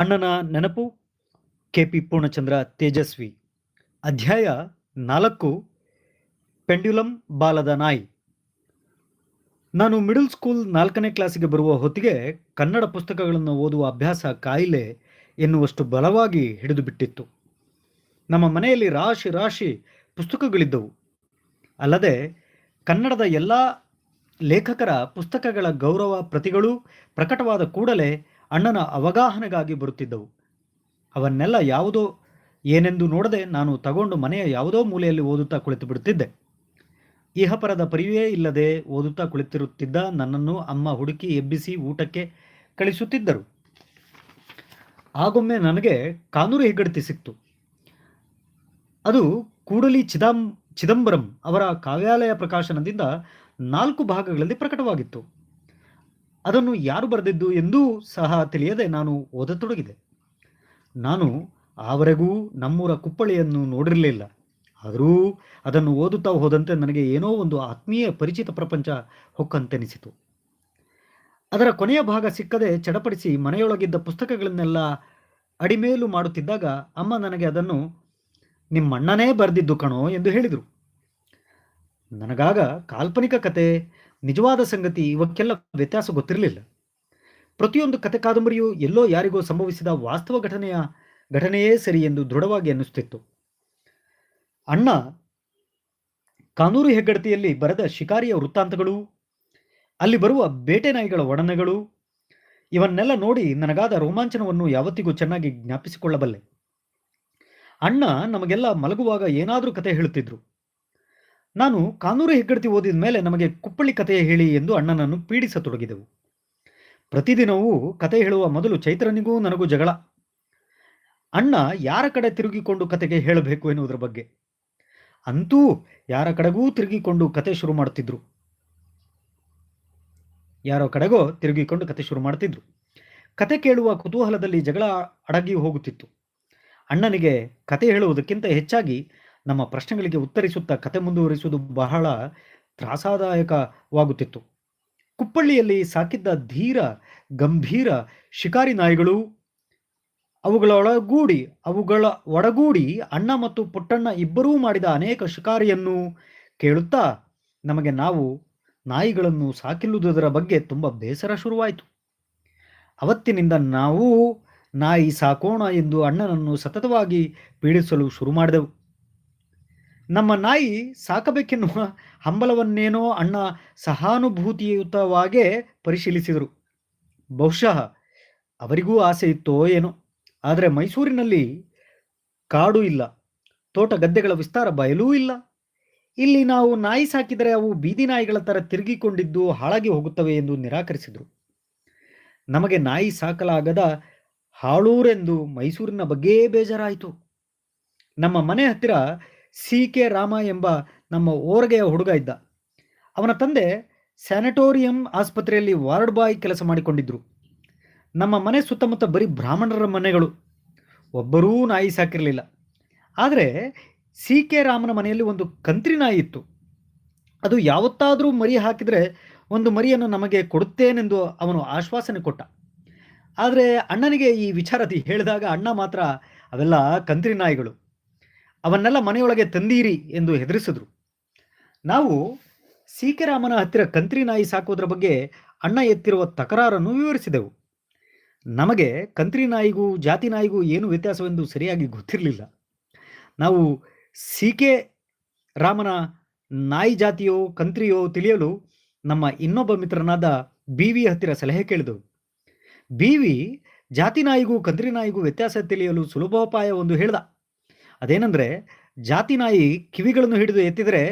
ಅಣ್ಣನ ನೆನಪು, K P Purnachandra Tejasvi. ಅಧ್ಯಾಯ ನಾಲ್ಕು ಪೆಂಡ್ಯುಲಮ್ ಬಾಲದ ನಾಯಿ. ನಾನು ಮಿಡಲ್ ಸ್ಕೂಲ್ ನಾಲ್ಕನೇ ಕ್ಲಾಸಿಗೆ ಬರುವ ಹೊತ್ತಿಗೆ ಕನ್ನಡ ಪುಸ್ತಕಗಳನ್ನು ಓದುವ ಅಭ್ಯಾಸ ಕಾಯಿಲೆ ಎನ್ನುವಷ್ಟು ಬಲವಾಗಿ ಹಿಡಿದು ಬಿಟ್ಟಿತ್ತು ನಮ್ಮ ಮನೆಯಲ್ಲಿ ರಾಶಿ ರಾಶಿ ಪುಸ್ತಕಗಳಿದ್ದವು. ಅಲ್ಲದೆ, ಕನ್ನಡದ ಎಲ್ಲ ಲೇಖಕರ ಪುಸ್ತಕಗಳ ಗೌರವ ಪ್ರತಿಗಳು ಪ್ರಕಟವಾದ ಕೂಡಲೇ ಅಣ್ಣನ ಅವಗಾಹನೆಗಾಗಿ ಬರುತ್ತಿದ್ದವು. ಅವನ್ನೆಲ್ಲ ಯಾವುದೋ ಏನೆಂದು ನೋಡದೆ ನಾನು ತಗೊಂಡು ಮನೆಯ ಯಾವುದೋ ಮೂಲೆಯಲ್ಲಿ ಓದುತ್ತಾ ಕುಳಿತು ಬಿಡುತ್ತಿದ್ದೆ. ಇಹಪರದ ಪರಿವೇ ಇಲ್ಲದೆ ಓದುತ್ತಾ ಕುಳಿತಿರುತ್ತಿದ್ದ ನನ್ನನ್ನು ಅಮ್ಮ ಹುಡುಕಿ ಎಬ್ಬಿಸಿ ಊಟಕ್ಕೆ ಕಳಿಸುತ್ತಿದ್ದರು. ಆಗೊಮ್ಮೆ ನನಗೆ ಕಾನೂರು ಹೆಗ್ಗಡತಿ ಸಿಕ್ತು. ಅದು ಕೂಡಲಿ ಚಿದಾಂ, ಚಿದಂಬರಂ ಅವರ ಕಾವ್ಯಾಲಯ ಪ್ರಕಾಶನದಿಂದ ನಾಲ್ಕು ಭಾಗಗಳಲ್ಲಿ ಪ್ರಕಟವಾಗಿತ್ತು. ಅದನ್ನು ಯಾರು ಬರೆದಿದ್ದು ಎಂದೂ ಸಹ ತಿಳಿಯದೆ ನಾನು ಓದತೊಡಗಿದೆ. ನಾನು ಆವರೆಗೂ ನಮ್ಮೂರ ಕುಪ್ಪಳಿಯನ್ನು ನೋಡಿರಲಿಲ್ಲ. ಆದರೂ ಅದನ್ನು ಓದುತ್ತಾ ಹೋದಂತೆ ನನಗೆ ಏನೋ ಒಂದು ಆತ್ಮೀಯ ಪರಿಚಿತ ಪ್ರಪಂಚ ಹೊಕ್ಕಂತೆನಿಸಿತು. ಅದರ ಕೊನೆಯ ಭಾಗ ಸಿಕ್ಕದೆ ಚಡಪಡಿಸಿ ಮನೆಯೊಳಗಿದ್ದ ಪುಸ್ತಕಗಳನ್ನೆಲ್ಲ ಅಡಿಮೇಲು ಮಾಡುತ್ತಿದ್ದಾಗ ಅಮ್ಮ ನನಗೆ ಅದನ್ನು ನಿಮ್ಮಣ್ಣನೇ ಬರೆದಿದ್ದು ಕಣೋ ಎಂದು ಹೇಳಿದರು. ನನಗಾಗ ಕಾಲ್ಪನಿಕ ಕತೆ ನಿಜವಾದ ಸಂಗತಿ ಇವಕ್ಕೆಲ್ಲ ವ್ಯತ್ಯಾಸ ಗೊತ್ತಿರಲಿಲ್ಲ. ಪ್ರತಿಯೊಂದು ಕತೆ ಕಾದಂಬರಿಯು ಎಲ್ಲೋ ಯಾರಿಗೋ ಸಂಭವಿಸಿದ ವಾಸ್ತವ ಘಟನೆಯ ಘಟನೆಯೇ ಸರಿ ಎಂದು ದೃಢವಾಗಿ ಅನ್ನಿಸ್ತಿತ್ತು. ಅಣ್ಣ ಕಾನೂರು ಹೆಗ್ಗಡತಿಯಲ್ಲಿ ಬರೆದ ಶಿಕಾರಿಯ ವೃತ್ತಾಂತಗಳು, ಅಲ್ಲಿ ಬರುವ ಬೇಟೆ ನಾಯಿಗಳ ಒಡನೆಗಳು, ಇವನ್ನೆಲ್ಲ ನೋಡಿ ನನಗಾದ ರೋಮಾಂಚನವನ್ನು ಯಾವತ್ತಿಗೂ ಚೆನ್ನಾಗಿ ಜ್ಞಾಪಿಸಿಕೊಳ್ಳಬಲ್ಲೆ. ಅಣ್ಣ ನಮಗೆಲ್ಲ ಮಲಗುವಾಗ ಏನಾದರೂ ಕತೆ ಹೇಳುತ್ತಿದ್ರು. ನಾನು ಕಾನೂರು ಹೆಗ್ಗಡತಿ ಓದಿದ ಮೇಲೆ ನಮಗೆ ಕುಪ್ಪಳ್ಳಿ ಕಥೆ ಹೇಳಿ ಎಂದು ಅಣ್ಣನನ್ನು ಪೀಡಿಸತೊಡಗಿದೆವು. ಪ್ರತಿದಿನವೂ ಕತೆ ಹೇಳುವ ಮೊದಲು ಚೈತ್ರನಿಗೂ ನನಗೂ ಜಗಳ. ಅಣ್ಣ ಯಾರ ಕಡೆ ತಿರುಗಿಕೊಂಡು ಕತೆಗೆ ಹೇಳಬೇಕು ಎನ್ನುವುದರ ಬಗ್ಗೆ. ಅಂತೂ ಯಾರ ಕಡೆಗೂ ತಿರುಗಿಕೊಂಡು ಕತೆ ಶುರು ಮಾಡುತ್ತಿದ್ರು. ಯಾರೋ ಕಡೆಗೋ ತಿರುಗಿಕೊಂಡು ಕತೆ ಶುರು ಮಾಡುತ್ತಿದ್ರು. ಕತೆ ಕೇಳುವ ಕುತೂಹಲದಲ್ಲಿ ಜಗಳ ಅಡಗಿ ಹೋಗುತ್ತಿತ್ತು. ಅಣ್ಣನಿಗೆ ಕತೆ ಹೇಳುವುದಕ್ಕಿಂತ ಹೆಚ್ಚಾಗಿ ನಮ್ಮ ಪ್ರಶ್ನೆಗಳಿಗೆ ಉತ್ತರಿಸುತ್ತಾ ಕತೆ ಮುಂದುವರಿಸುವುದು ಬಹಳ ತ್ರಾಸದಾಯಕವಾಗುತ್ತಿತ್ತು. ಕುಪ್ಪಳ್ಳಿಯಲ್ಲಿ ಸಾಕಿದ್ದ ಧೀರ, ಗಂಭೀರ ಶಿಕಾರಿ ನಾಯಿಗಳು ಅವುಗಳೊಳಗೂಡಿ, ಅವುಗಳ ಒಡಗೂಡಿ ಅಣ್ಣ ಮತ್ತು ಪುಟ್ಟಣ್ಣ ಇಬ್ಬರೂ ಮಾಡಿದ ಅನೇಕ ಶಿಕಾರಿಯನ್ನು ಕೇಳುತ್ತಾ ನಮಗೆ ನಾವು ನಾಯಿಗಳನ್ನು ಸಾಕಿಲ್ಲುವುದರ ಬಗ್ಗೆ ತುಂಬ ಬೇಸರ ಶುರುವಾಯಿತು. ಅವತ್ತಿನಿಂದ ನಾವು ನಾಯಿ ಸಾಕೋಣ ಎಂದು ಅಣ್ಣನನ್ನು ಸತತವಾಗಿ ಪೀಡಿಸಲು ಶುರು ಮಾಡಿದೆವು. ನಮ್ಮ ನಾಯಿ ಸಾಕಬೇಕೆನ್ನುವ ಹಂಬಲವನ್ನೇನೋ ಅಣ್ಣ ಸಹಾನುಭೂತಿಯುತವಾಗೇ ಪರಿಶೀಲಿಸಿದರು. ಬಹುಶಃ ಅವರಿಗೂ ಆಸೆ ಇತ್ತೋ ಏನೋ. ಆದರೆ ಮೈಸೂರಿನಲ್ಲಿ ಕಾಡು ಇಲ್ಲ. ತೋಟ ಗದ್ದೆಗಳ ವಿಸ್ತಾರ ಬಯಲೂ ಇಲ್ಲ. ಇಲ್ಲಿ ನಾವು ನಾಯಿ ಸಾಕಿದರೆ ಅವು ಬೀದಿ ನಾಯಿಗಳ ಥರ ತಿರುಗಿಕೊಂಡಿದ್ದು ಹಾಳಾಗಿ ಹೋಗುತ್ತವೆ ಎಂದು ನಿರಾಕರಿಸಿದರು. ನಮಗೆ ನಾಯಿ ಸಾಕಲಾಗದ ಹಾಳೂರೆಂದು ಮೈಸೂರಿನ ಬಗ್ಗೆಯೇ ಬೇಜಾರಾಯಿತು. ನಮ್ಮ ಮನೆ ಹತ್ತಿರ ಸಿ ಕೆ ರಾಮ ಎಂಬ ನಮ್ಮ ಓರ್ಗೆಯ ಹುಡುಗ ಇದ್ದ. ಅವನ ತಂದೆ ಸ್ಯಾನಿಟೋರಿಯಂ ಆಸ್ಪತ್ರೆಯಲ್ಲಿ ವಾರ್ಡ್ ಬಾಯ್ ಕೆಲಸ ಮಾಡಿಕೊಂಡಿದ್ದರು ನಮ್ಮ ಮನೆ ಸುತ್ತಮುತ್ತ ಬರೀ ಬ್ರಾಹ್ಮಣರ ಮನೆಗಳು. ಒಬ್ಬರೂ ನಾಯಿ ಸಾಕಿರಲಿಲ್ಲ. ಆದರೆ ಸಿ ಕೆ ರಾಮನ ಮನೆಯಲ್ಲಿ ಒಂದು ಕಂತ್ರಿ ನಾಯಿ ಇತ್ತು. ಅದು ಯಾವತ್ತಾದರೂ ಮರಿ ಹಾಕಿದರೆ ಒಂದು ಮರಿಯನ್ನು ನಮಗೆ ಕೊಡುತ್ತೇನೆಂದು ಅವನು ಆಶ್ವಾಸನೆ ಕೊಟ್ಟ. ಆದರೆ ಅಣ್ಣನಿಗೆ ಈ ವಿಚಾರತಿ ಹೇಳಿದಾಗ ಅಣ್ಣ ಮಾತ್ರ ಅವೆಲ್ಲ ಕಂತ್ರಿ ನಾಯಿಗಳು. ಅವನ್ನೆಲ್ಲ ಮನೆಯೊಳಗೆ ತಂದೀರಿ ಎಂದು ಹೆದರಿಸಿದ್ರು. ನಾವು ಸೀಕೆರಾಮನ ಹತ್ತಿರ ಕಂತ್ರಿ ನಾಯಿ ಸಾಕುವುದರ ಬಗ್ಗೆ ಅಣ್ಣ ಎತ್ತಿರುವ ತಕರಾರನ್ನು ವಿವರಿಸಿದೆವು. ನಮಗೆ ಕಂತ್ರಿ ನಾಯಿಗೂ ಜಾತಿ ನಾಯಿಗೂ ಏನು ವ್ಯತ್ಯಾಸವೆಂದು ಸರಿಯಾಗಿ ಗೊತ್ತಿರಲಿಲ್ಲ. ನಾವು ಸೀಕೆ ರಾಮನ ನಾಯಿ ಜಾತಿಯೋ ಕಂತ್ರಿಯೋ ತಿಳಿಯಲು ನಮ್ಮ ಇನ್ನೊಬ್ಬ ಮಿತ್ರನಾದ ಬಿ ವಿ ಹತ್ತಿರ ಸಲಹೆ ಕೇಳಿದೆವು. ಬಿ ವಿ ಜಾತಿ ನಾಯಿಗೂ ಕಂತ್ರಿ ನಾಯಿಗೂ ವ್ಯತ್ಯಾಸ ತಿಳಿಯಲು ಸುಲಭೋಪಾಯ ಒಂದು ಹೇಳ್ದ. ಅದೇನೆಂದರೆ ಜಾತಿ ನಾಯಿ ಕಿವಿಗಳನ್ನು ಹಿಡಿದು ಎತ್ತಿದರೆ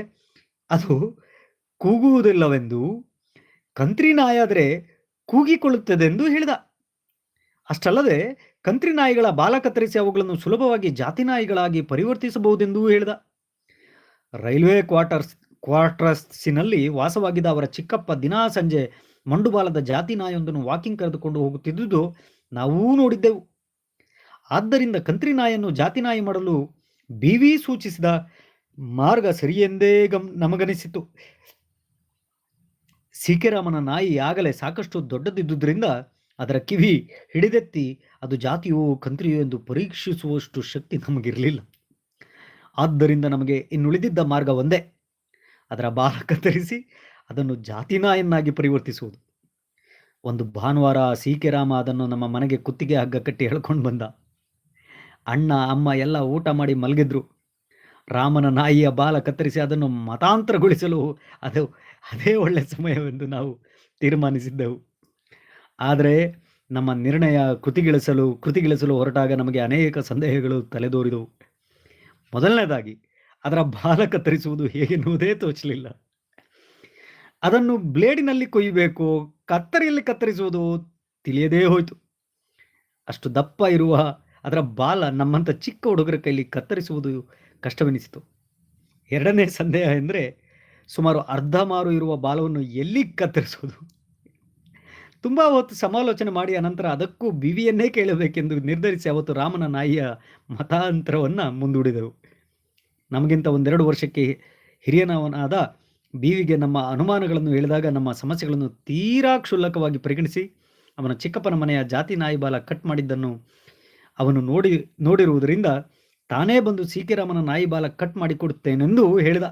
ಅದು ಕೂಗುವುದಿಲ್ಲವೆಂದು ಕಂತ್ರಿ ನಾಯಾದರೆ ಕೂಗಿಕೊಳ್ಳುತ್ತದೆಂದು ಹೇಳಿದ. ಅಷ್ಟಲ್ಲದೆ ಕಂತ್ರಿ ನಾಯಿಗಳ ಬಾಲ ಕತ್ತರಿಸಿ ಅವುಗಳನ್ನು ಸುಲಭವಾಗಿ ಜಾತಿ ನಾಯಿಗಳಾಗಿ ಪರಿವರ್ತಿಸಬಹುದೆಂದೂ ಹೇಳಿದ. ರೈಲ್ವೆ ಕ್ವಾರ್ಟರ್ಸ್, ಕ್ವಾರ್ಟರ್ಸ್ನಲ್ಲಿ ವಾಸವಾಗಿದ್ದ ಅವರ ಚಿಕ್ಕಪ್ಪ ದಿನಾ ಸಂಜೆ ಮಂಡುಬಾಲದ ಜಾತಿ ನಾಯೊಂದನ್ನು ವಾಕಿಂಗ್ ಕರೆದುಕೊಂಡು ಹೋಗುತ್ತಿದ್ದುದು ನಾವೂ ನೋಡಿದ್ದೆವು. ಆದ್ದರಿಂದ ಕಂತ್ರಿ ನಾಯಿಯನ್ನು ಜಾತಿ ನಾಯಿ ಮಾಡಲು ಬಿ ವಿ ಸೂಚಿಸಿದ ಮಾರ್ಗ ಸರಿಯೆಂದೇ ಗಮ್ ನಮಗನಿಸಿತು. ಸಿ ಕೆ ರಾಮನ ನಾಯಿ ಆಗಲೇ ಸಾಕಷ್ಟು ದೊಡ್ಡದಿದ್ದುದರಿಂದ ಅದರ ಕಿವಿ ಹಿಡಿದೆತ್ತಿ, ಅದು ಜಾತಿಯೋ ಕಂತ್ರಿಯೋ ಎಂದು ಪರೀಕ್ಷಿಸುವಷ್ಟು ಶಕ್ತಿ ನಮಗಿರಲಿಲ್ಲ. ಆದ್ದರಿಂದ ನಮಗೆ ಇನ್ನುಳಿದಿದ್ದ ಮಾರ್ಗ ಒಂದೇ. ಅದರ ಬಾಲ ಕತ್ತರಿಸಿ ಅದನ್ನು ಜಾತಿನಾಯನ್ನಾಗಿ ಪರಿವರ್ತಿಸುವುದು. ಒಂದು ಭಾನುವಾರ ಸಿ ಕೆ ರಾಮ ಅದನ್ನು ನಮ್ಮ ಮನೆಗೆ ಕುತ್ತಿಗೆ ಹಗ್ಗ ಕಟ್ಟಿ ಹೇಳ್ಕೊಂಡು ಬಂದ. ಅಣ್ಣ, ಅಮ್ಮ ಎಲ್ಲ ಊಟ ಮಾಡಿ ಮಲಗಿದ್ರು. ರಾಮನ ನಾಯಿಯ ಬಾಲ ಕತ್ತರಿಸಿ ಅದನ್ನು ಮತಾಂತರಗೊಳಿಸಲು ಅದು ಅದೇ ಒಳ್ಳೆಯ ಸಮಯವೆಂದು ನಾವು ತೀರ್ಮಾನಿಸಿದ್ದೆವು. ಆದರೆ ನಮ್ಮ ನಿರ್ಣಯ ಕೃತಿಗಿಳಿಸಲು ಕೃತಿಗಿಳಿಸಲು ಹೊರಟಾಗ ನಮಗೆ ಅನೇಕ ಸಂದೇಹಗಳು ತಲೆದೋರಿದವು. ಮೊದಲನೇದಾಗಿ, ಅದರ ಬಾಲ ಕತ್ತರಿಸುವುದು ಹೇಗೆನ್ನುವುದೇ ತೋಚಲಿಲ್ಲ. ಅದನ್ನು ಬ್ಲೇಡಿನಲ್ಲಿ ಕೊಯ್ಯಬೇಕು, ಕತ್ತರಿಯಲ್ಲಿ ಕತ್ತರಿಸುವುದು ತಿಳಿಯದೇ ಹೋಯಿತು. ಅಷ್ಟು ದಪ್ಪ ಇರುವ ಅದರ ಬಾಲ ನಮ್ಮಂಥ ಚಿಕ್ಕ ಹುಡುಗರ ಕೈಲಿ ಕತ್ತರಿಸುವುದು ಕಷ್ಟವೆನಿಸಿತು. ಎರಡನೇ ಸಂದೇಹ ಎಂದರೆ ಸುಮಾರು ಅರ್ಧ ಮಾರು ಇರುವ ಬಾಲವನ್ನು ಎಲ್ಲಿ ಕತ್ತರಿಸುವುದು? ತುಂಬ ಹೊತ್ತು ಸಮಾಲೋಚನೆ ಮಾಡಿ ಅನಂತರ ಅದಕ್ಕೂ ಬಿವಿಯನ್ನೇ ಕೇಳಬೇಕೆಂದು ನಿರ್ಧರಿಸಿ ಅವತ್ತು ರಾಮನ ನಾಯಿಯ ಮತಾಂತರವನ್ನು ಮುಂದೂಡಿದರು ನಮಗಿಂತ ಒಂದೆರಡು ವರ್ಷಕ್ಕೆ ಹಿರಿಯನವನಾದ ಬಿವಿಗೆ ನಮ್ಮ ಅನುಮಾನಗಳನ್ನು ಹೇಳಿದಾಗ ನಮ್ಮ ಸಮಸ್ಯೆಗಳನ್ನು ತೀರಾ ಕ್ಷುಲ್ಲಕವಾಗಿ ಪರಿಗಣಿಸಿ ಅವನ ಚಿಕ್ಕಪ್ಪನ ಮನೆಯ ಜಾತಿ ನಾಯಿ ಬಾಲ ಕಟ್ ಮಾಡಿದ್ದನ್ನು ಅವನು ನೋಡಿ, ನೋಡಿರುವುದರಿಂದ ತಾನೇ ಬಂದು ಸೀಕೆರಾಮನ ನಾಯಿ ಬಾಲ ಕಟ್ ಮಾಡಿಕೊಡುತ್ತೇನೆಂದು ಹೇಳಿದ.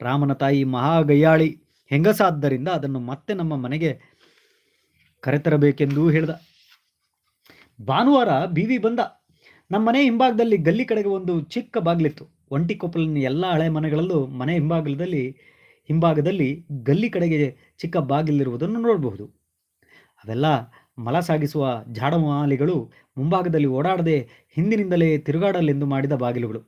ರಾಮನ ತಾಯಿ ಮಹಾಗಯ್ಯಾಳಿ ಹೆಂಗಸಾದ್ದರಿಂದ ಅದನ್ನು ಮತ್ತೆ ನಮ್ಮ ಮನೆಗೆ ಕರೆತರಬೇಕೆಂದೂ ಹೇಳಿದ. ಭಾನುವಾರ ಬೀವಿ ಬಂದ. ನಮ್ಮ ಮನೆ ಹಿಂಭಾಗದಲ್ಲಿ ಗಲ್ಲಿ ಕಡೆಗೆ ಒಂದು ಚಿಕ್ಕ ಬಾಗಿಲಿತ್ತು. ಒಂಟಿ ಕೊಪ್ಪಲಿನ ಎಲ್ಲ ಹಳೆ ಮನೆಗಳಲ್ಲೂ ಮನೆ ಹಿಂಭಾಗದಲ್ಲಿ ಹಿಂಭಾಗದಲ್ಲಿ ಗಲ್ಲಿ ಕಡೆಗೆ ಚಿಕ್ಕ ಬಾಗಿಲಿರುವುದನ್ನು ನೋಡಬಹುದು. ಅವೆಲ್ಲ ಮಲ ಸಾಗಿಸುವ ಜಾಡಮಾಲಿಗಳು ಮುಂಭಾಗದಲ್ಲಿ ಓಡಾಡದೆ ಹಿಂದಿನಿಂದಲೇ ತಿರುಗಾಡಲೆಂದು ಮಾಡಿದ ಬಾಗಿಲುಗಳು.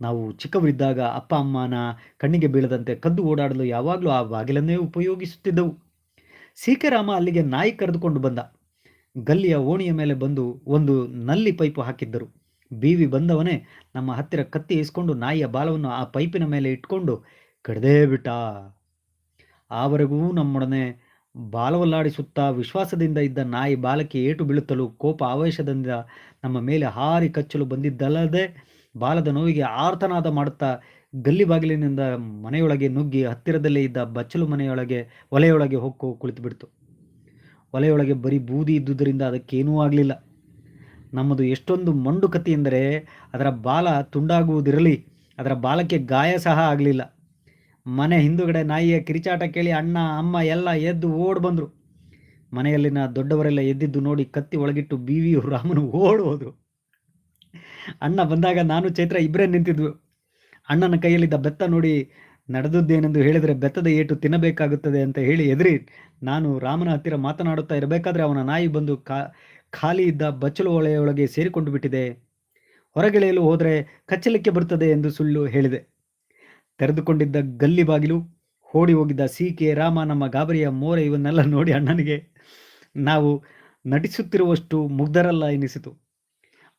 ನಾವು ಚಿಕ್ಕವರಿದ್ದಾಗ ಅಪ್ಪ, ಅಮ್ಮನ ಕಣ್ಣಿಗೆ ಬೀಳದಂತೆ ಕದ್ದು ಓಡಾಡಲು ಯಾವಾಗಲೂ ಆ ಬಾಗಿಲನ್ನೇ ಉಪಯೋಗಿಸುತ್ತಿದ್ದವು. ಸೀಕೆರಾಮ ಅಲ್ಲಿಗೆ ನಾಯಿ ಕರೆದುಕೊಂಡು ಬಂದ. ಗಲ್ಲಿಯ ಓಣಿಯ ಮೇಲೆ ಬಂದು ಒಂದು ನಲ್ಲಿ ಪೈಪು ಹಾಕಿದ್ದರು. ಬೀವಿ ಬಂದವನೇ ನಮ್ಮ ಹತ್ತಿರ ಕತ್ತಿ ಇಸ್ಕೊಂಡು ನಾಯಿಯ ಬಾಲವನ್ನು ಆ ಪೈಪಿನ ಮೇಲೆ ಇಟ್ಕೊಂಡು, ಕಡದೇ ಬಿಟ್ಟ ಆವರೆಗೂ ನಮ್ಮೊಡನೆ ಬಾಲವಲ್ಲಾಡಿಸುತ್ತಾ ವಿಶ್ವಾಸದಿಂದ ಇದ್ದ ನಾಯಿ ಬಾಲಕ್ಕೆ ಏಟು ಬೀಳುತ್ತಲೂ ಕೋಪ ಆವೇಶದಿಂದ ನಮ್ಮ ಮೇಲೆ ಹಾರಿ ಕಚ್ಚಲು ಬಂದಿದ್ದಲ್ಲದೆ ಬಾಲದ ನೋವಿಗೆ ಆರ್ತನಾದ ಮಾಡುತ್ತಾ ಗಲ್ಲಿ ಬಾಗಿಲಿನಿಂದ ಮನೆಯೊಳಗೆ ನುಗ್ಗಿ ಹತ್ತಿರದಲ್ಲೇ ಇದ್ದ ಬಚ್ಚಲು ಮನೆಯೊಳಗೆ, ಒಲೆಯೊಳಗೆ ಹೊಕ್ಕು ಕುಳಿತು ಬಿಡ್ತು ಒಲೆಯೊಳಗೆ ಬರೀ ಬೂದಿ ಇದ್ದುದರಿಂದ ಅದಕ್ಕೇನೂ ಆಗಲಿಲ್ಲ. ನಮ್ಮದು ಎಷ್ಟೊಂದು ಮಂಡುಕತಿ ಎಂದರೆ ಅದರ ಬಾಲ ತುಂಡಾಗುವುದಿರಲಿ, ಅದರ ಬಾಲಕ್ಕೆ ಗಾಯ ಸಹ ಆಗಲಿಲ್ಲ. ಮನೆ ಹಿಂದುಗಡೆ ನಾಯಿಯ ಕಿರಿಚಾಟ ಕೇಳಿ ಅಣ್ಣ, ಅಮ್ಮ ಎಲ್ಲ ಎದ್ದು ಓಡ್ ಬಂದರು. ಮನೆಯಲ್ಲಿನ ದೊಡ್ಡವರೆಲ್ಲ ಎದ್ದಿದ್ದು ನೋಡಿ ಕತ್ತಿ ಒಳಗಿಟ್ಟು ಬಿವಿಯು ರಾಮನು ಓಡುವುದು ಅಣ್ಣ ಬಂದಾಗ ನಾನು ಚೈತ್ರ ಇಬ್ಬರೇ ನಿಂತಿದ್ವು. ಅಣ್ಣನ ಕೈಯಲ್ಲಿದ್ದ ಬೆತ್ತ ನೋಡಿ ನಡೆದದ್ದೇನೆಂದು ಹೇಳಿದರೆ ಬೆತ್ತದ ಏಟು ತಿನ್ನಬೇಕಾಗುತ್ತದೆ ಅಂತ ಹೇಳಿ ಎದುರಿ. ನಾನು ರಾಮನ ಹತ್ತಿರ ಮಾತನಾಡುತ್ತಾ ಇರಬೇಕಾದ್ರೆ ಅವನ ನಾಯಿ ಬಂದು ಕಾ, ಖಾಲಿ ಇದ್ದ ಬಚ್ಚಲು ಒಳೆಯೊಳಗೆ ಸೇರಿಕೊಂಡು ಬಿಟ್ಟಿದೆ. ಹೊರಗೆಳೆಯಲು ಹೋದರೆ ಕಚ್ಚಲಿಕ್ಕೆ ಬರುತ್ತದೆ ಎಂದು ಸುಳ್ಳು ಹೇಳಿದೆ. ತೆರೆದುಕೊಂಡಿದ್ದ ಗಲ್ಲಿ ಬಾಗಿಲು, ಓಡಿ ಹೋಗಿದ್ದ ಸಿ ಕೆ ರಾಮ, ನಮ್ಮ ಗಾಬರಿಯ ಮೋರೆ ಇವನ್ನೆಲ್ಲ ನೋಡಿ ಅಣ್ಣನಿಗೆ ನಾವು ನಟಿಸುತ್ತಿರುವಷ್ಟು ಮುಗ್ಧರಲ್ಲ ಎನಿಸಿತು.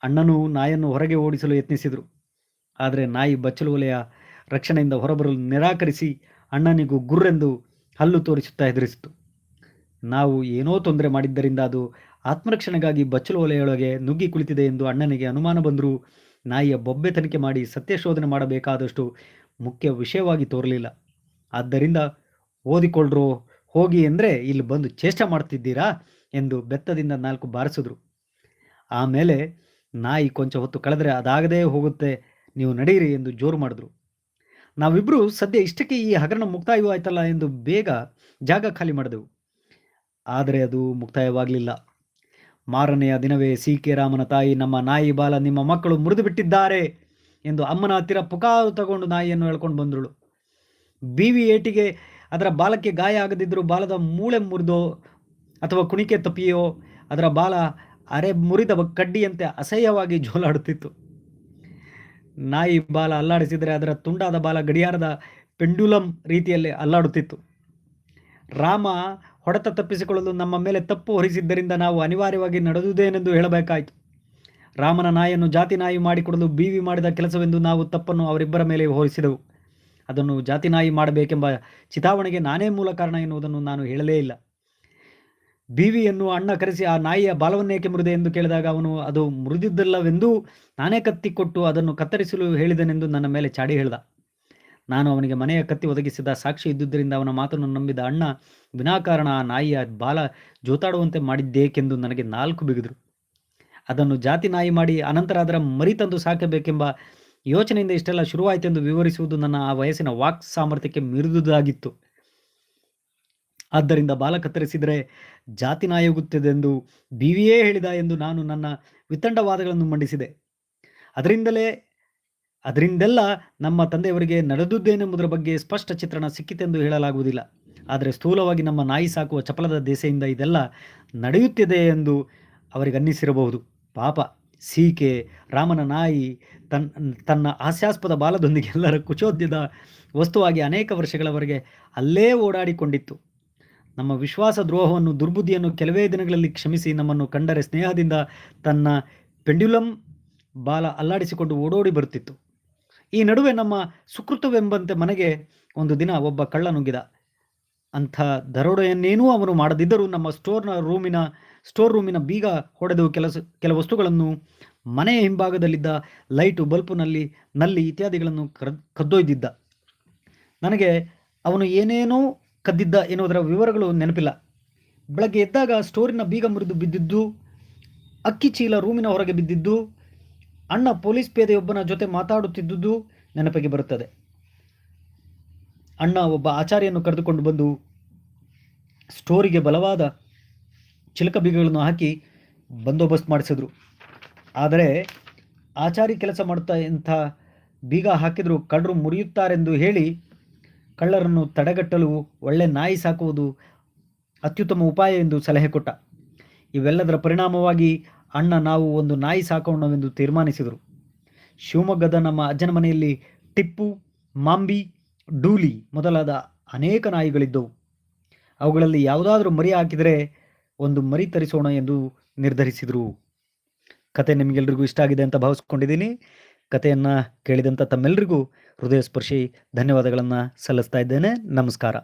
ಅಣ್ಣನು ನಾಯನ್ನು ಹೊರಗೆ ಓಡಿಸಲು ಯತ್ನಿಸಿದರು. ಆದರೆ ನಾಯಿ ಬಚ್ಚಲು ಒಲೆಯ ರಕ್ಷಣೆಯಿಂದ ಹೊರಬರಲು ನಿರಾಕರಿಸಿ ಅಣ್ಣನಿಗೂ ಗುರ್ರೆಂದು ಹಲ್ಲು ತೋರಿಸುತ್ತಾ ಹೆದರಿಸಿತು. ನಾವು ಏನೋ ತೊಂದರೆ ಮಾಡಿದ್ದರಿಂದ ಅದು ಆತ್ಮರಕ್ಷಣೆಗಾಗಿ ಬಚ್ಚಲು ಒಲೆಯೊಳಗೆ ನುಗ್ಗಿ ಕುಳಿತಿದೆ ಎಂದು ಅಣ್ಣನಿಗೆ ಅನುಮಾನ ಬಂದರೂ ನಾಯಿಯ ಬೊಬ್ಬೆ ತನಿಖೆ ಮಾಡಿ ಸತ್ಯಶೋಧನೆ ಮಾಡಬೇಕಾದಷ್ಟು ಮುಖ್ಯ ವಿಷಯವಾಗಿ ತೋರಲಿಲ್ಲ. ಆದ್ದರಿಂದ ಓದಿಕೊಳ್ಳ್ರು ಹೋಗಿ ಅಂದರೆ ಇಲ್ಲಿ ಬಂದು ಚೇಷ್ಟ ಮಾಡ್ತಿದ್ದೀರಾ ಎಂದು ಬೆತ್ತದಿಂದ ನಾಲ್ಕು ಬಾರಿಸಿದ್ರು. ಆಮೇಲೆ ನಾಯಿ ಕೊಂಚ ಹೊತ್ತು ಕಳೆದರೆ ಅದಾಗದೇ ಹೋಗುತ್ತೆ, ನೀವು ನಡೆಯಿರಿ ಎಂದು ಜೋರು ಮಾಡಿದ್ರು. ನಾವಿಬ್ಬರು ಸದ್ಯ ಇಷ್ಟಕ್ಕೆ ಈ ಹಗರಣ ಮುಕ್ತಾಯವಾಯ್ತಲ್ಲ ಎಂದು ಬೇಗ ಜಾಗ ಖಾಲಿ ಮಾಡಿದೆವು. ಆದರೆ ಅದು ಮುಕ್ತಾಯವಾಗಲಿಲ್ಲ. ಮಾರನೆಯ ದಿನವೇ ಸಿ ಕೆ ರಾಮನ ತಾಯಿ, ನಮ್ಮ ನಾಯಿ ಬಾಲ, ನಿಮ್ಮ ಮಕ್ಕಳು ಮುರಿದು ಬಿಟ್ಟಿದ್ದಾರೆ ಎಂದು ಅಮ್ಮನ ಹತ್ತಿರ ಪುಕಾರು ತಗೊಂಡು ನಾಯಿಯನ್ನು ಹೇಳ್ಕೊಂಡು ಬಂದಳು. ಬಿವಿ ಏಟಿಗೆ ಅದರ ಬಾಲಕ್ಕೆ ಗಾಯ ಆಗದಿದ್ದರೂ ಬಾಲದ ಮೂಳೆ ಮುರಿದೋ ಅಥವಾ ಕುಣಿಕೆ ತಪ್ಪಿಯೋ ಅದರ ಬಾಲ ಅರೆ ಮುರಿದ ಕಡ್ಡಿಯಂತೆ ಅಸಹ್ಯವಾಗಿ ಜೋಲಾಡುತ್ತಿತ್ತು. ನಾಯಿ ಬಾಲ ಅಲ್ಲಾಡಿಸಿದರೆ ಅದರ ತುಂಡಾದ ಬಾಲ ಗಡಿಯಾರದ ಪೆಂಡುಲಂ ರೀತಿಯಲ್ಲಿ ಅಲ್ಲಾಡುತ್ತಿತ್ತು. ರಾಮ ಹೊಡೆತ ತಪ್ಪಿಸಿಕೊಳ್ಳಲು ನಮ್ಮ ಮೇಲೆ ತಪ್ಪು ಹೊರಿಸಿದ್ದರಿಂದ ನಾವು ಅನಿವಾರ್ಯವಾಗಿ ನಡೆದುದೇನೆಂದು ಹೇಳಬೇಕಾಯಿತು. ರಾಮನ ನಾಯನ್ನು ಜಾತಿ ನಾಯಿ ಮಾಡಿಕೊಡಲು ಬೀವಿ ಮಾಡಿದ ಕೆಲಸವೆಂದು ನಾವು ತಪ್ಪನ್ನು ಅವರಿಬ್ಬರ ಮೇಲೆ ಹೋಲಿಸಿದೆವು. ಅದನ್ನು ಜಾತಿ ನಾಯಿ ಮಾಡಬೇಕೆಂಬ ಚಿತಾವಣೆಗೆ ನಾನೇ ಮೂಲ ಕಾರಣ ಎನ್ನುವುದನ್ನು ನಾನು ಹೇಳಲೇ ಇಲ್ಲ. ಬೀವಿಯನ್ನು ಅಣ್ಣ ಕರೆಸಿ ಆ ನಾಯಿಯ ಬಾಲವನ್ನೇಕೆ ಮುರಿದೆ ಎಂದು ಕೇಳಿದಾಗ ಅವನು, ಅದು ಮುರಿದಿದ್ದಲ್ಲವೆಂದೂ ನಾನೇ ಕತ್ತಿ ಕೊಟ್ಟು ಅದನ್ನು ಕತ್ತರಿಸಲು ಹೇಳಿದನೆಂದು ನನ್ನ ಮೇಲೆ ಚಾಡಿ ಹೇಳಿದ. ನಾನು ಅವನಿಗೆ ಮನೆಯ ಕತ್ತಿ ಒದಗಿಸಿದ ಸಾಕ್ಷಿ ಇದ್ದುದರಿಂದ ಅವನ ಮಾತನ್ನು ನಂಬಿದ ಅಣ್ಣ, ವಿನಾಕಾರಣ ಆ ನಾಯಿಯ ಬಾಲ ಜೋತಾಡುವಂತೆ ಮಾಡಿದ್ದೇಕೆಂದು ನನಗೆ ನಾಲ್ಕು ಬಿಗಿದ್ರು. ಅದನ್ನು ಜಾತಿ ನಾಯಿ ಮಾಡಿ ಅನಂತರ ಅದರ ಮರಿ ತಂದು ಸಾಕಬೇಕೆಂಬ ಯೋಚನೆಯಿಂದ ಇಷ್ಟೆಲ್ಲ ಶುರುವಾಯಿತೆಂದು ವಿವರಿಸುವುದು ನನ್ನ ಆ ವಯಸ್ಸಿನ ವಾಕ್ ಸಾಮರ್ಥ್ಯಕ್ಕೆ ಮಿರಿದುದಾಗಿತ್ತು. ಆದ್ದರಿಂದ ಬಾಲ ಕತ್ತರಿಸಿದರೆ ಜಾತಿ ನಾಯೋಗುತ್ತದೆಂದು ಬಿವಿಯೇ ಹೇಳಿದ ಎಂದು ನಾನು ನನ್ನ ವಿತಂಡವಾದಗಳನ್ನು ಮಂಡಿಸಿದೆ. ಅದರಿಂದಲೇ, ಅದರಿಂದೆಲ್ಲ ನಮ್ಮ ತಂದೆಯವರಿಗೆ ನಡೆದುದ್ದೇನೆಂಬುದರ ಬಗ್ಗೆ ಸ್ಪಷ್ಟ ಚಿತ್ರಣ ಸಿಕ್ಕಿತೆಂದು ಹೇಳಲಾಗುವುದಿಲ್ಲ. ಆದರೆ ಸ್ಥೂಲವಾಗಿ ನಮ್ಮ ನಾಯಿ ಸಾಕುವ ಚಪಲದ ದೇಸೆಯಿಂದ ಇದೆಲ್ಲ ನಡೆಯುತ್ತಿದೆ ಎಂದು ಅವರಿಗೆ ಅನ್ನಿಸಿರಬಹುದು ಪಾಪ ಸೀಕೆ, ರಾಮನ ನಾಯಿ, ತನ್, ತನ್ನ ಹಾಸ್ಯಾಸ್ಪದ ಬಾಲದೊಂದಿಗೆ ಎಲ್ಲರ ಕುಚೋದ್ಯದ ವಸ್ತುವಾಗಿ ಅನೇಕ ವರ್ಷಗಳವರೆಗೆ ಅಲ್ಲೇ ಓಡಾಡಿಕೊಂಡಿತ್ತು. ನಮ್ಮ ವಿಶ್ವಾಸ ದ್ರೋಹವನ್ನು, ದುರ್ಬುದ್ಧಿಯನ್ನು ಕೆಲವೇ ದಿನಗಳಲ್ಲಿ ಕ್ಷಮಿಸಿ ನಮ್ಮನ್ನು ಕಂಡರೆ ಸ್ನೇಹದಿಂದ ತನ್ನ ಪೆಂಡ್ಯುಲಮ್ ಬಾಲ ಅಲ್ಲಾಡಿಸಿಕೊಂಡು ಓಡೋಡಿ ಬರುತ್ತಿತ್ತು. ಈ ನಡುವೆ ನಮ್ಮ ಸುಕೃತವೆಂಬಂತೆ ಮನೆಗೆ ಒಂದು ದಿನ ಒಬ್ಬ ಕಳ್ಳ ನುಗ್ಗಿದ ಅಂಥ ದರೋಡೆಯನ್ನೇನೂ ಅವನು ಮಾಡದಿದ್ದರೂ ನಮ್ಮ ಸ್ಟೋರ್ನ ರೂಮಿನ ಸ್ಟೋರ್ ರೂಮಿನ ಬೀಗ ಹೊಡೆದು ಕೆಲಸ, ಕೆಲ ವಸ್ತುಗಳನ್ನು ಮನೆಯ ಹಿಂಭಾಗದಲ್ಲಿದ್ದ ಲೈಟು ಬಲ್ಪುನಲ್ಲಿ ನಲ್ಲಿ ಇತ್ಯಾದಿಗಳನ್ನು ಕದ್ದೊಯ್ದಿದ್ದ. ನನಗೆ ಅವನು ಏನೇನೋ ಕದ್ದಿದ್ದ ಎನ್ನುವುದರ ವಿವರಗಳು ನೆನಪಿಲ್ಲ. ಬೆಳಗ್ಗೆ ಎದ್ದಾಗ ಸ್ಟೋರಿನ ಬೀಗ ಮುರಿದು ಬಿದ್ದಿದ್ದು, ಅಕ್ಕಿ ಚೀಲ ರೂಮಿನ ಹೊರಗೆ ಬಿದ್ದಿದ್ದು, ಅಣ್ಣ ಪೊಲೀಸ್ ಪೇದೆಯೊಬ್ಬನ ಜೊತೆ ಮಾತಾಡುತ್ತಿದ್ದುದು ನೆನಪಿಗೆ ಬರುತ್ತದೆ. ಅಣ್ಣ ಒಬ್ಬ ಆಚಾರ್ಯನ್ನು ಕರೆದುಕೊಂಡು ಬಂದು ಸ್ಟೋರಿಗೆ ಬಲವಾದ ಚಿಲಕ ಬೀಗಗಳನ್ನು ಹಾಕಿ ಬಂದೋಬಸ್ತ್ ಮಾಡಿಸಿದ್ರು. ಆದರೆ ಆಚಾರಿ ಕೆಲಸ ಮಾಡುತ್ತಾ ಇಂಥ ಬೀಗ ಹಾಕಿದರೂ ಕಳ್ಳರು ಮುರಿಯುತ್ತಾರೆಂದು ಹೇಳಿ ಕಳ್ಳರನ್ನು ತಡೆಗಟ್ಟಲು ಒಳ್ಳೆ ನಾಯಿ ಸಾಕುವುದು ಅತ್ಯುತ್ತಮ ಉಪಾಯ ಎಂದು ಸಲಹೆ ಕೊಟ್ಟ. ಇವೆಲ್ಲದರ ಪರಿಣಾಮವಾಗಿ ಅಣ್ಣ ನಾವು ಒಂದು ನಾಯಿ ಸಾಕೋಣವೆಂದು ತೀರ್ಮಾನಿಸಿದರು. ಶಿವಮೊಗ್ಗದ ನಮ್ಮ ಅಜ್ಜನ ಮನೆಯಲ್ಲಿ ಟಿಪ್ಪು, ಮಾಂಬಿ ಡೂಲಿ ಮೊದಲಾದ ಅನೇಕ ನಾಯಿಗಳಿದ್ದವು. ಅವುಗಳಲ್ಲಿ ಯಾವುದಾದ್ರೂ ಮರಿ ಹಾಕಿದರೆ ಒಂದು ಮರಿ ತರಿಸೋಣ ಎಂದು ನಿರ್ಧರಿಸಿದರು. ಕತೆ ನಿಮಗೆಲ್ರಿಗೂ ಇಷ್ಟ ಆಗಿದೆ ಅಂತ ಭಾವಿಸ್ಕೊಂಡಿದ್ದೀನಿ. ಕಥೆಯನ್ನು ಕೇಳಿದಂಥ ತಮ್ಮೆಲ್ಲರಿಗೂ ಹೃದಯ ಸ್ಪರ್ಶಿ ಧನ್ಯವಾದಗಳನ್ನು ಸಲ್ಲಿಸ್ತಾ ಇದ್ದೇನೆ. ನಮಸ್ಕಾರ.